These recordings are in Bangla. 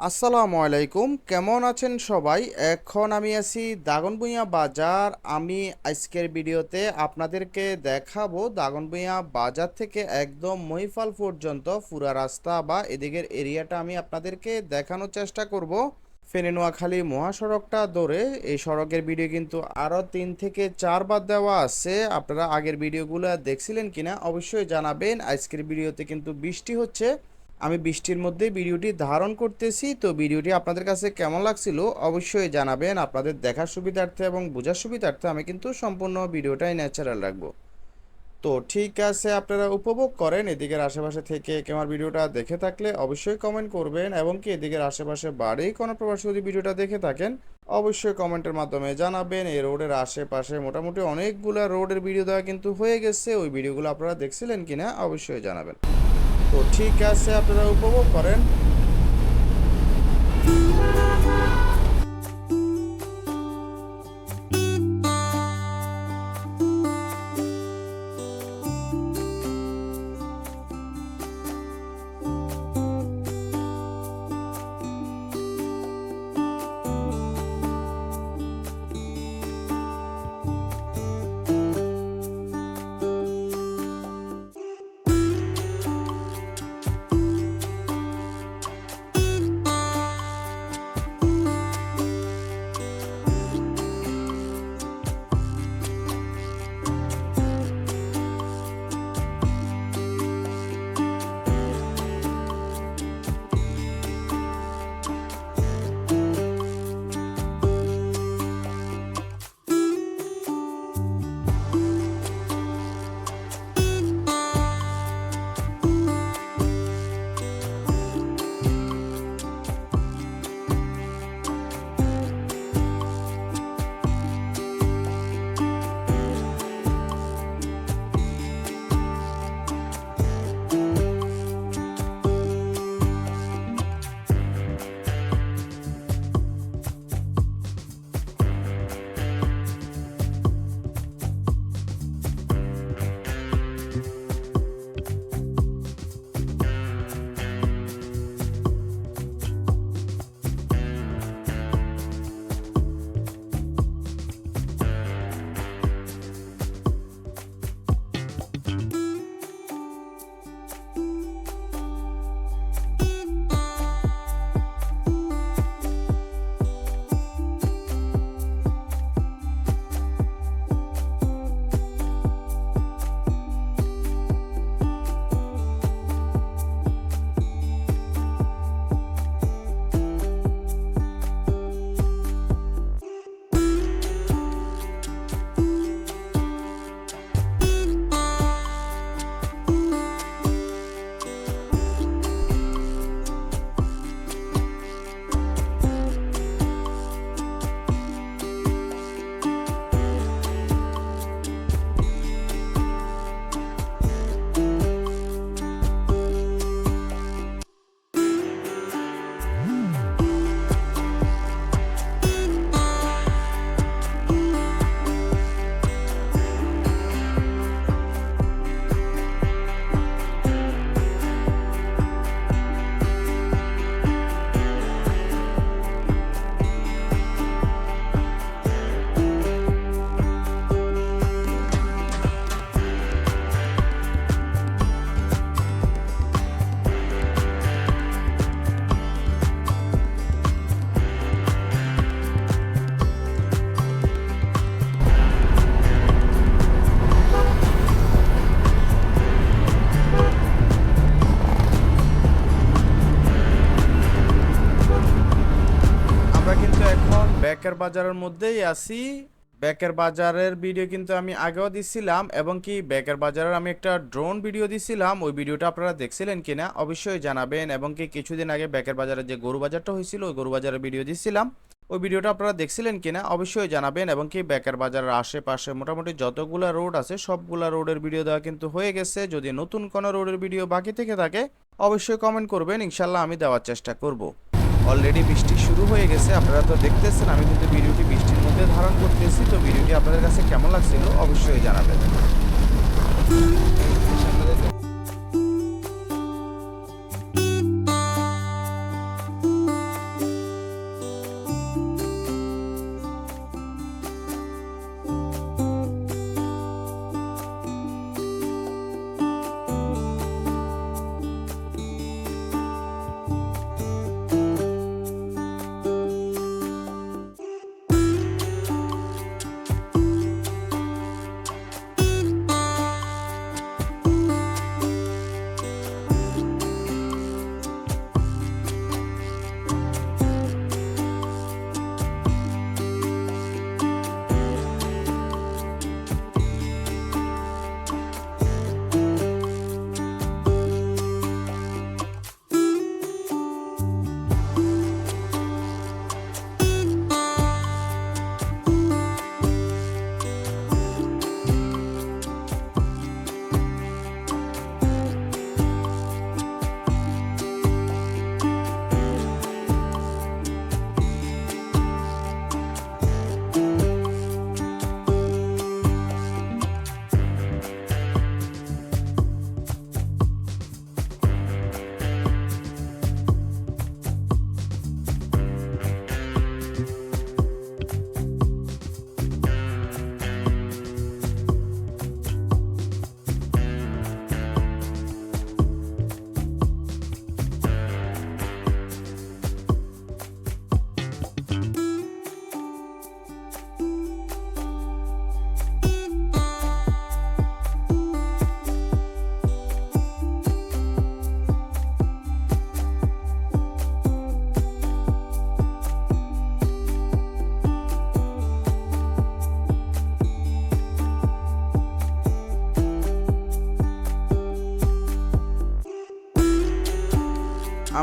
আসসালামু আলাইকুম, কেমন আছেন সবাই? এখন আমি আছি দাগনভূঞা বাজার। আমি আজকের ভিডিওতে আপনাদেরকে দেখাবো দাগনভূঞা বাজার থেকে একদম মহিফাল পর্যন্ত পুরা রাস্তা বা এদিকের এরিয়াটা আমি আপনাদেরকে দেখানোর চেষ্টা করব। ফেনী, নোয়াখালী মহাসড়কটা ধরে এই সড়কের ভিডিও কিন্তু আরও তিন থেকে চারবার দেওয়া আছে। আপনারা আগের ভিডিওগুলো দেখছিলেন কিনা অবশ্যই জানাবেন। আজকের ভিডিওতে কিন্তু বৃষ্টি হচ্ছে। আমি বৃষ্টির মধ্যে ভিডিওটি ধারণ করতেছি। তো ভিডিওটি আপনাদের কাছে কেমন লাগছিল অবশ্যই জানাবেন। আপনাদের দেখার সুবিধার্থে এবং বোঝার সুবিধার্থে আমি কিন্তু সম্পূর্ণ ভিডিওটাই ন্যাচারাল রাখব। তো ঠিক আছে, আপনারা উপভোগ করেন। এদিকের আশেপাশে থেকে আমার ভিডিওটা দেখে থাকলে অবশ্যই কমেন্ট করবেন এবং কি এদিকের আশেপাশে বাড়ি কোনো প্রবাসী যদি ভিডিওটা দেখে থাকেন, অবশ্যই কমেন্টের মাধ্যমে জানাবেন। এই রোডের আশেপাশে মোটামুটি অনেকগুলো রোডের ভিডিও দেওয়া কিন্তু হয়ে গেছে। ওই ভিডিওগুলো আপনারা দেখছিলেন কিনা অবশ্যই জানাবেন। তো ঠিক আছে আপনারা উপভোগ করেন। ব্যাকের বাজারের মধ্যেই আছি। ব্যাকের বাজারের ভিডিও কিন্তু আমি আগেও দিছিলাম এবং কি ব্যাকের বাজারের আমি একটা ড্রোন ভিডিও দিছিলাম। ওই ভিডিওটা আপনারা দেখছিলেন কিনা অবশ্যই জানাবেন এবং কি কিছুদিন আগে ব্যাকের বাজারের যে গরু বাজারটা হয়েছিল, ওই গরু বাজারের ভিডিও দিছিলাম। ওই ভিডিওটা আপনারা দেখছিলেন কিনা অবশ্যই জানাবেন এবং কি ব্যাকের বাজারের আশেপাশে মোটামুটি যতগুলা রোড আছে, সবগুলা রোডের ভিডিও দেওয়া কিন্তু হয়ে গেছে। যদি নতুন কোনো রোডের ভিডিও বাকি থেকে থাকে, অবশ্যই কমেন্ট করবেন। ইনশাল্লাহ আমি দেওয়ার চেষ্টা করব। অলরেডি বৃষ্টি শুরু হয়ে গেছে, আপনারা তো দেখতেছেন, আমি কিন্তু ভিডিওটি বৃষ্টির মধ্যে ধারণ করতেছি, তো ভিডিওটি আপনাদের কাছে কেমন লাগছিল অবশ্যই জানাবেন।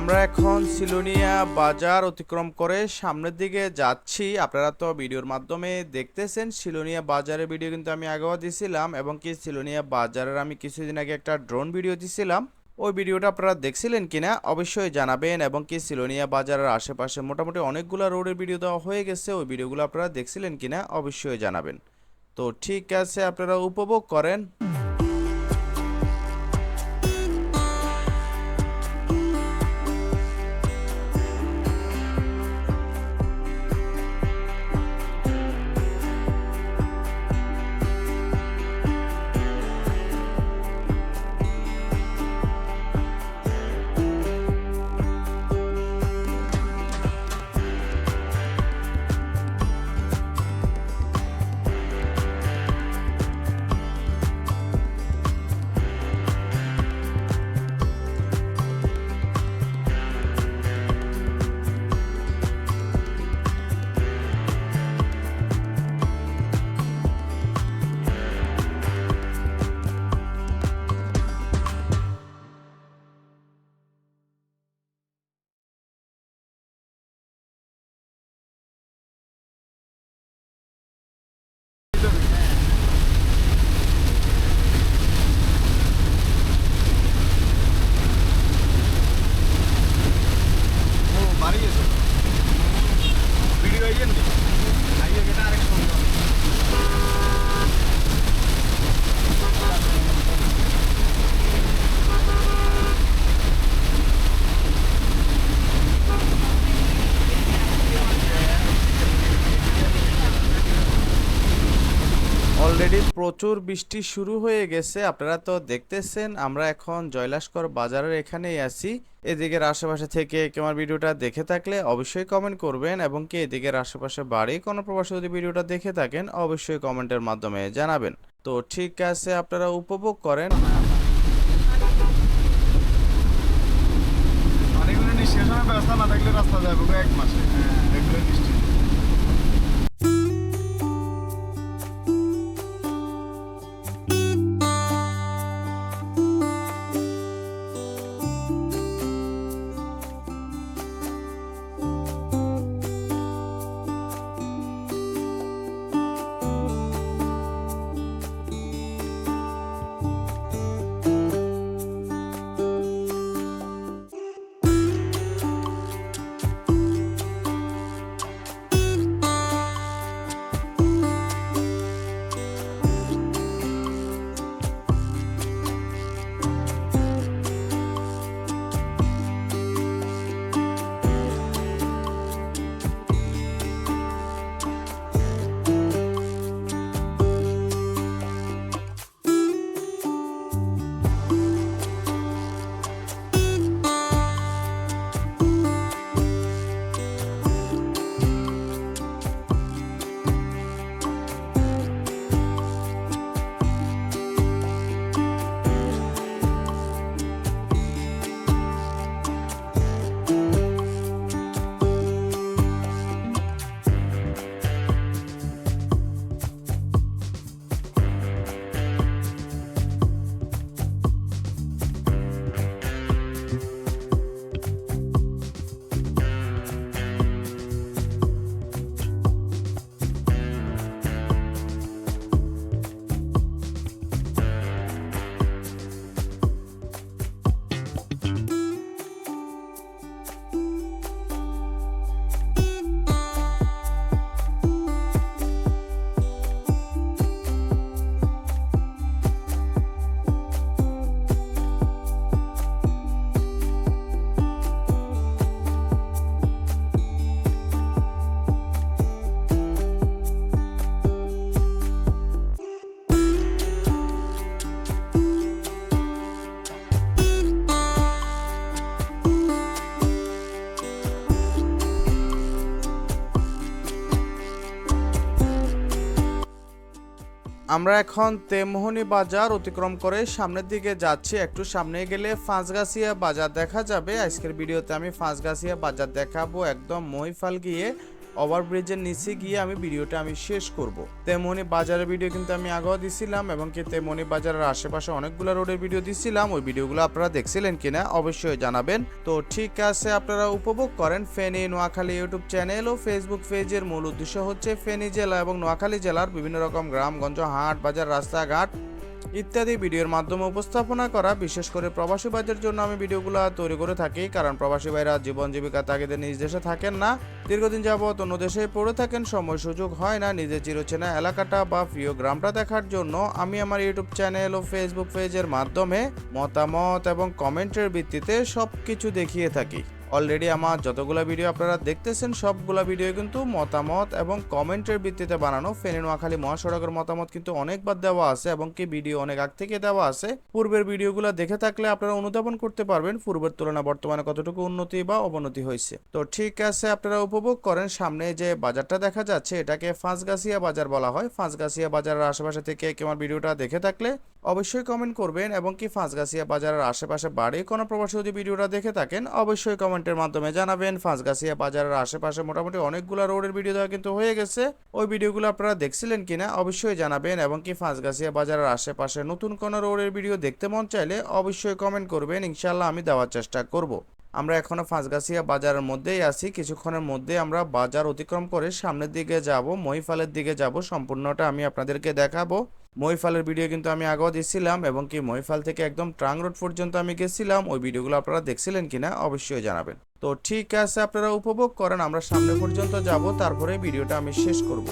আমরা এখন সিলোনিয়া বাজার অতিক্রম করে সামনের দিকে যাচ্ছি। আপনারা তো ভিডিওর মাধ্যমে দেখতেছেন, সিলোনিয়া বাজারের ভিডিও কিন্তু আমি আগেও দিছিলাম এবং কি সিলোনিয়া বাজারের আমি কিছুদিন আগে একটা ড্রোন ভিডিও দিছিলাম। ওই ভিডিওটা আপনারা দেখছিলেন কিনা অবশ্যই জানাবেন এবং কি সিলোনিয়া বাজারের আশেপাশে মোটামুটি অনেকগুলো রোডের ভিডিও দেওয়া হয়ে গেছে, ওই ভিডিওগুলো আপনারা দেখছিলেন কিনা অবশ্যই জানাবেন। তো ঠিক আছে, আপনারা উপভোগ করেন। অলরেডি প্রচুর বৃষ্টি শুরু হয়ে গেছে, আপনারা তো দেখতেছেন, আমরা এখন জয়লাসকর বাজারের এখানেই আছি। এদিকের আশেপাশে থেকে কেউ আমার ভিডিওটা দেখে থাকলে অবশ্যই কমেন্ট করবেন এবং কি এদিকের আশেপাশে বাড়ি কোনো প্রবাসী যদি ভিডিওটা দেখে থাকেন, অবশ্যই কমেন্টের মাধ্যমে জানাবেন। তো ঠিক আছে, আপনারা উপভোগ করেন। না থাকলে রাস্তা যাবে এক মাসে। আমরা এখন তেমোহনি বাজার অতিক্রম করে সামনের দিকে যাচ্ছি। একটু সামনে গেলে ফাঁসগাছিয়া বাজার দেখা যাবে। আজকের ভিডিওতে আমি ফাঁসগাছিয়া বাজার দেখাবো। একদম মহিফাল গিয়ে ওভারব্রিজের নিচে গিয়ে আমি ভিডিওটা আমি শেষ করব। তেমনি বাজারের ভিডিও কিন্তু আমি আগেও দিছিলাম এবং কি তেমনি বাজারের আশেপাশে অনেকগুলো রোডের ভিডিও দিছিলাম। ওই ভিডিওগুলো আপনারা দেখছিলেন কিনা অবশ্যই জানাবেন। তো ঠিক আছে, আপনারা উপভোগ করেন ফেনী নোয়াখালী ইউটিউব চ্যানেল ও ফেসবুক পেজের মূল উদ্দেশ্য হচ্ছে ফেনী জেলা এবং নোয়াখালী জেলার বিভিন্ন রকম গ্রামগঞ্জ হাট বাজার রাস্তাঘাট ইত্যাদি ভিডিওর মাধ্যমে উপস্থাপনা করা, বিশেষ করে প্রবাসী ভাইদের জন্য আমি ভিডিওগুলো তৈরি করে থাকি, কারণ প্রবাসী ভাইরা জীবন জীবিকা তাগিদে নিজ দেশে থাকেন না। দীর্ঘদিন যাবৎ অন্য দেশে পড়ে থাকেন, সময় সুযোগ হয় না নিজের চিরচেনা এলাকাটা বা প্রিয় গ্রামটা দেখার জন্য। আমি আমার ইউটিউব চ্যানেল ও ফেসবুক পেজের মাধ্যমে মতামত এবং কমেন্টের ভিত্তিতে সব কিছু দেখিয়ে থাকি। অলরেডি আমার যতগুলো ভিডিও আপনারা দেখতেছেন, সবগুলো ভিডিও কিন্তু মতামত এবং কমেন্টের ভিত্তিতে বানানো ফেনী নোয়াখালী মহাসড়কের মতামত কিন্তু অনেকবার দেওয়া আছে এবং কি ভিডিও অনেক আগ থেকে দেওয়া আছে। পূর্বের ভিডিওগুলো দেখে থাকলে আপনারা অনুধাবন করতে পারবেন পূর্বের তুলনা বর্তমানে কতটুকু উন্নতি বা অবনতি হয়েছে। তো ঠিক আছে, আপনারা উপভোগ করেন। সামনে যে বাজারটা দেখা যাচ্ছে, এটাকে ফাঁসগাছিয়া বাজার বলা হয়। ফাঁসগাছিয়া বাজারের আশেপাশে থেকে কেউ আমার ভিডিওটা দেখে থাকলে অবশ্যই কমেন্ট করবেন এবং কি ফাঁসগাছিয়া বাজারের আশেপাশে বাড়ি কোনো প্রবাসী যদি ভিডিওটা দেখে থাকেন, অবশ্যই কমেন্টের মাধ্যমে জানাবেন। ফাঁসগাছিয়া বাজারের আশেপাশে মোটামুটি অনেকগুলো রোডের ভিডিও দেওয়া কিন্তু হয়ে গেছে। ওই ভিডিওগুলো আপনারা দেখছিলেন কিনা অবশ্যই জানাবেন এবং কি ফাঁসগাছিয়া বাজারের আশেপাশে নতুন কোনো রোডের ভিডিও দেখতে মন চাইলে অবশ্যই কমেন্ট করবেন। ইনশাল্লাহ আমি দেওয়ার চেষ্টা করব। আমরা এখনও ফাঁসগাছিয়া বাজারের মধ্যেই আছি। কিছুক্ষণের মধ্যে আমরা বাজার অতিক্রম করে সামনের দিকে যাব, মহিফালের দিকে যাব। সম্পূর্ণটা আমি আপনাদেরকে দেখাবো। মহিফালের ভিডিও কিন্তু আমি আগেও দিয়েছিলাম এবং কি মহিফাল থেকে একদম ট্রাং রোড পর্যন্ত আমি গেছিলাম। ওই ভিডিওগুলো আপনারা দেখছিলেন কিনা অবশ্যই জানাবেন। তো ঠিক আছে, আপনারা উপভোগ করেন, আমরা সামনে পর্যন্ত যাব, তারপরে ভিডিওটা আমি শেষ করব।